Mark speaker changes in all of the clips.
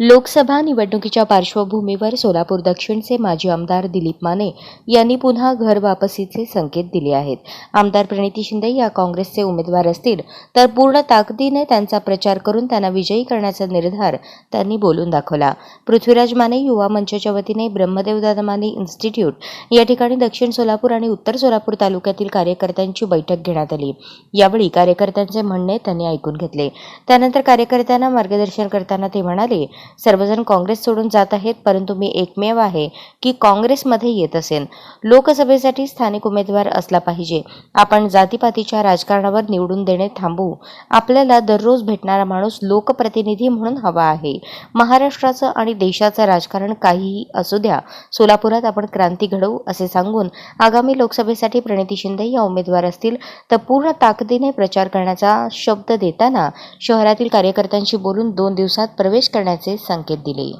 Speaker 1: लोकसभा निवडणुकीच्या पार्श्वभूमीवर सोलापूर दक्षिणचे माजी आमदार दिलीप माने यांनी पुन्हा घर वापसीचे संकेत दिले आहेत. आमदार प्रणिती शिंदे या काँग्रेसचे उमेदवार असतील तर पूर्ण ताकदीने त्यांचा प्रचार करून त्यांना विजयी करण्याचा निर्धार त्यांनी बोलून दाखवला. पृथ्वीराज माने युवा मंचाच्या वतीने ब्रह्मदेवदादा माने इन्स्टिट्यूट या ठिकाणी दक्षिण सोलापूर आणि उत्तर सोलापूर तालुक्यातील कार्यकर्त्यांची बैठक घेण्यात आली. यावेळी कार्यकर्त्यांचे म्हणणे त्यांनी ऐकून घेतले. त्यानंतर कार्यकर्त्यांना मार्गदर्शन करताना ते म्हणाले सर्वजण काँग्रेस सोडून जात आहेत परंतु मी एकमेव आहे की काँग्रेसमध्ये येत असेन. लोकसभेसाठी स्थानिक उमेदवार असला पाहिजे. आपण जातीपातीच्या राजकारणावर निवडून देणे थांबवू आपल्याला दररोज भेटणारा माणूस लोकप्रतिनिधी म्हणून हवा आहे. महाराष्ट्राचं आणि देशाचं राजकारण काहीही असू द्या. सोलापुरात आपण क्रांती घडवू असे सांगून आगामी लोकसभेसाठी प्रणिती शिंदे या उमेदवार असतील तर पूर्ण ताकदीने प्रचार करण्याचा शब्द देताना शहरातील कार्यकर्त्यांशी बोलून दोन दिवसात प्रवेश करण्याचे संकेत दिले.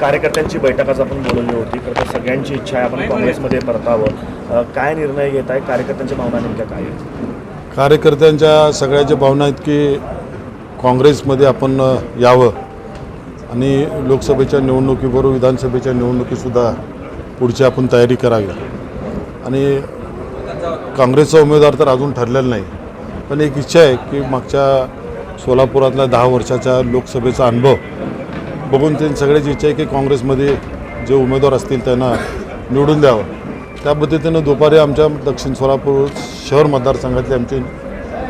Speaker 2: कार्यकर्त्यांची बैठक आज आपण बोलवली होती. खरं तर सगळ्यांची इच्छा आहे आपण काँग्रेसमध्ये परतावं. काय निर्णय घेत आहे? कार्यकर्त्यांच्या भावना नेमक्या काय आहेत?
Speaker 3: कार्यकर्त्यांच्या सगळ्याच्या भावना आहेत की काँग्रेसमध्ये आपण यावं. आणि लोकसभेच्या निवडणुकीबरोबर विधानसभेच्या निवडणुकीसुद्धा पुढची आपण तयारी करावी. आणि काँग्रेसचा उमेदवार तर अजून ठरलेला नाही. पण एक इच्छा आहे की मागच्या सोलापुरातल्या दहा वर्षाच्या लोकसभेचा अनुभव बघून त्यांची सगळ्याची इच्छा आहे की काँग्रेसमध्ये जे उमेदवार असतील त्यांना निवडून द्यावं. त्या पद्धतीनं दुपारी आमच्या दक्षिण सोलापूर शहर मतदारसंघातली आमची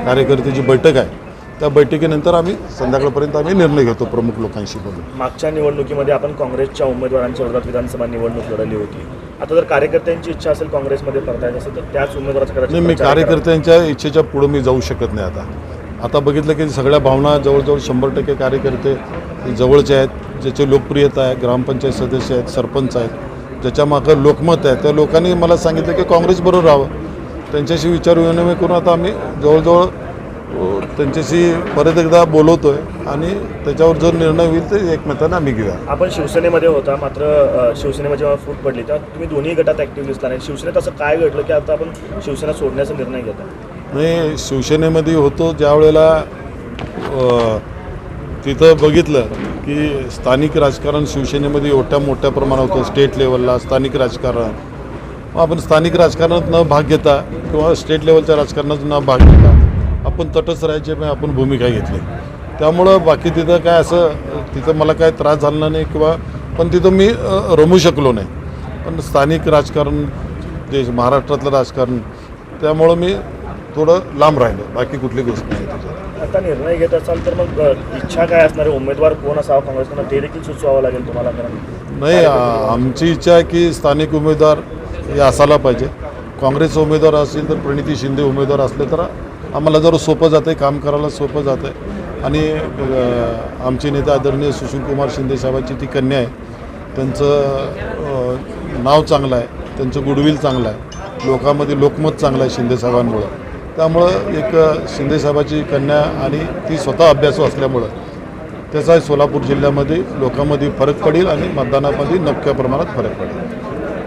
Speaker 3: कार्यकर्त्याची बैठक आहे त्या बैठकीनंतर आम्ही संध्याकाळपर्यंत आम्ही निर्णय घेतो प्रमुख लोकांशी बोलून.
Speaker 2: मागच्या निवडणुकीमध्ये आपण काँग्रेसच्या उमेदवारांच्या विरोधात विधानसभा निवडणूक लढवली होती. आता जर कार्यकर्त्यांची इच्छा असेल काँग्रेसमध्ये परतायचं असेल तर त्याच उमेदवाराचा
Speaker 3: नाही मी. कार्यकर्त्यांच्या इच्छेच्या पुढं मी जाऊ शकत नाही आता. आता बघितलं की सगळ्या भावना जवळजवळ शंभर टक्के कार्यकर्ते जवळचे आहेत ज्याची लोकप्रियता आहे ग्रामपंचायत सदस्य आहेत सरपंच आहेत ज्याच्यामागं लोकमत आहे. त्या लोकांनी मला सांगितलं की काँग्रेसबरोबर राहावं. त्यांच्याशी विचारविनिमय करून आता आम्ही जवळजवळ त्यांच्याशी परत एकदा बोलवतोय आणि त्याच्यावर जो निर्णय होईल ते एकमेकांना आम्ही घेऊया.
Speaker 2: आपण शिवसेनेमध्ये होता मात्र शिवसेनेमध्ये जेव्हा फूट पडली तेव्हा तुम्ही दोन्ही गटात ॲक्टिव्ह दिसला नाही. शिवसेनेत असं काय घडलं की आता आपण शिवसेना सोडण्याचा निर्णय घेता
Speaker 3: मी शिवसेनेमध्ये होतो ज्यावेळेला तिथं बघितलं की स्थानिक राजकारण शिवसेनेमध्ये मोठ्या मोठ्या प्रमाणात होतं स्टेट लेवलला स्थानिक राजकारण. मग आपण स्थानिक राजकारणात न भाग घेता किंवा स्टेट लेवलच्या राजकारणात न भाग घेता आपण तटस्थ राहायची आपण भूमिका घेतली. त्यामुळं बाकी तिथं काय असं तिथं मला काय त्रास झाला नाही किंवा पण तिथं मी रमू शकलो नाही. पण स्थानिक राजकारण जे महाराष्ट्रातलं राजकारण त्यामुळं मी थोडं लांब राहिलो बाकी कुठली गोष्ट नाही त्याच्यात
Speaker 2: आता निर्णय घेत असाल तर मग इच्छा काय असणार आहे? उमेदवार कोण असावा? काँग्रेसकडनं ते देखील सुचवावं लागेल तुम्हाला कारण
Speaker 3: नाही आ- आमची इच्छा आहे की स्थानिक उमेदवार हे असायला पाहिजे. काँग्रेस उमेदवार असतील तर प्रणिती शिंदे उमेदवार असले तर आम्हाला जरा सोपं जातं आहे काम करायला सोपं जातं आहे आणि अ, आमचे नेते आदरणीय सुशीलकुमार शिंदे साहेबांची ती कन्या आहे. त्यांचं अ, नाव चांगलं आहे त्यांचं गुडविल चांगलं आहे. लोकांमध्ये लोकमत चांगलं आहे शिंदे साहेबांमुळं. त्यामुळं एक शिंदेसाहेबाची कन्या आणि ती स्वतः अभ्यासू असल्यामुळं त्याचा सोलापूर जिल्ह्यामध्ये लोकांमध्ये फरक पडेल आणि मतदानामध्ये नक्क्या प्रमाणात फरक पडेल.